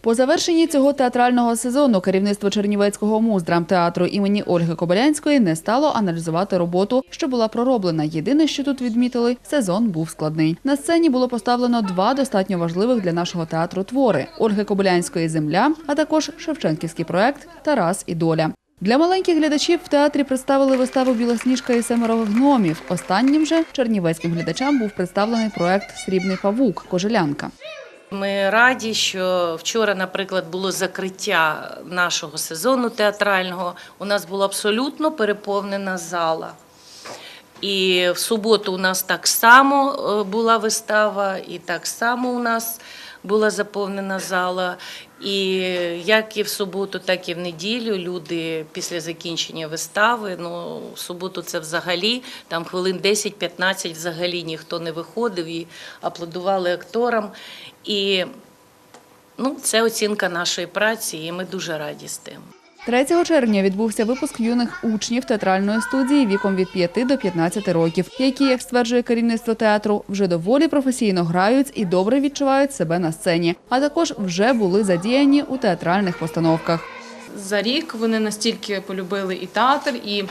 По завершенні цього театрального сезону керівництво Чернівецького муздрамтеатру імені Ольги Кобилянської не стало аналізувати роботу, що була пророблена. Єдине, що тут відмітили, сезон був складний. На сцені було поставлено два достатньо важливих для нашого театру твори: Ольги Кобилянської Земля, а також Шевченківський проект Тарас і доля. Для маленьких глядачів в театрі представили виставу Білосніжка і семеро гномів. Останнім же чернівецьким глядачам був представлений проект Срібний павук Кожелянка. Ми раді, що вчора, наприклад, було закриття нашого сезону театрального. У нас була абсолютно переповнена зала. І в суботу у нас так само е, була вистава, і так само у нас була заповнена зала. І як і в суботу, так і в неділю люди після закінчення вистави. Ну, в суботу це взагалі там хвилин 10-15 взагалі ніхто не виходив і аплодували акторам. І ну, це оцінка нашої праці, і ми дуже раді з тим. 3 червня відбувся випуск юних учнів театральної студії віком від 5 до 15 років, які, як стверджує керівництво театру, вже доволі професійно грають і добре відчувають себе на сцені, а також вже були задіяні у театральних постановках. За рік вони настільки полюбили і театр, і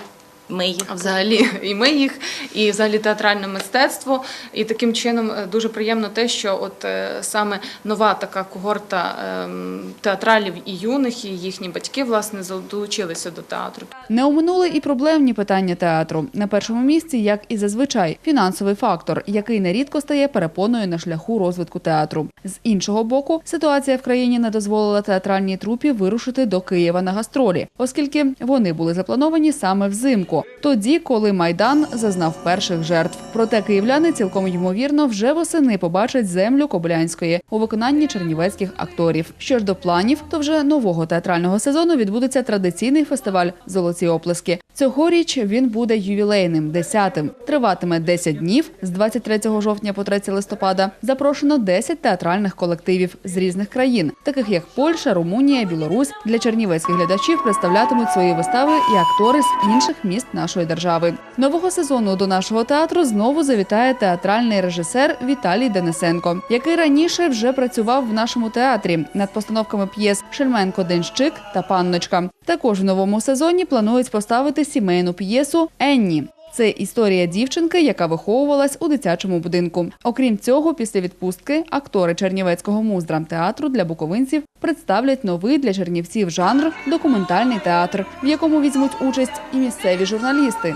Ми їх взагалі і ми їх, і взагалі театральне мистецтво. І таким чином е, дуже приємно те, що от е, саме нова така когорта ем, театралів і юних, і їхні батьки власне долучилися до театру. Не оминули і проблемні питання театру. На першому місці, як і зазвичай, фінансовий фактор, який нерідко стає перепоною на шляху розвитку театру. З іншого боку, ситуація в країні не дозволила театральній трупі вирушити до Києва на гастролі, оскільки вони були заплановані саме взимку, тоді, коли майдан зазнав перших жертв. Проте київляни цілком ймовірно вже восени побачать землю Кобилянської у виконанні чернівецьких акторів. Що ж до планів, то вже нового театрального сезону відбудеться традиційний фестиваль Золоті оплески. Цьогоріч він буде ювілейним, десятим. Триватиме 10 днів з 23 жовтня по 3 листопада. Запрошено 10 театральних колективів з різних країн, таких як Польща, Румунія, Білорусь. Для чернівецьких глядачів представлятимуть свої вистави і актори з інших міст нашої держави. Нового сезону до нашого театру знову завітає театральний режисер Віталій Денисенко, який раніше вже працював в нашому театрі над постановками п'єс Шельменко Денщик та Панночка. Також в новому сезоні планують поставити сімейну п'єсу Енні. Це історія дівчинки, яка виховувалась у дитячому будинку. Окрім цього, після відпустки актори Чернівецького муздрамтеатру для буковинців представлять новий для чернівців жанр документальний театр, в якому візьмуть участь і місцеві журналісти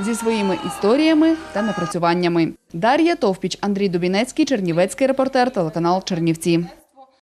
зі своїми історіями та напрацюваннями. Дар'я Товпіч, Андрій Дубінецький, Чернівецький репортер, телеканал Чернівці.